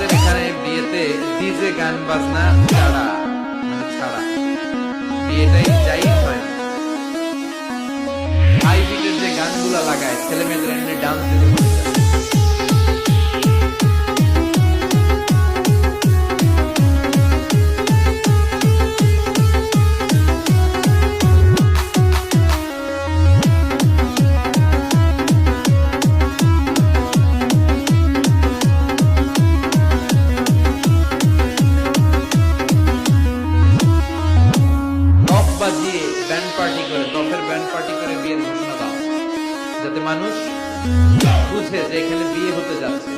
আমাদের এখানে বিয়েতে ডিজে, গান, বাজনা ছাড়া মানে ছাড়া। বিয়েটাই যাই হয়। আইবিতে যে গানগুলো লাগায় ছেলে মেয়েদের ডান্স ব্যান্ড পার্টি করে বিয়ের ঘোষণা দাও। যাতে মানুষ বুঝে যে এখানে বিয়ে হতে যাচ্ছে।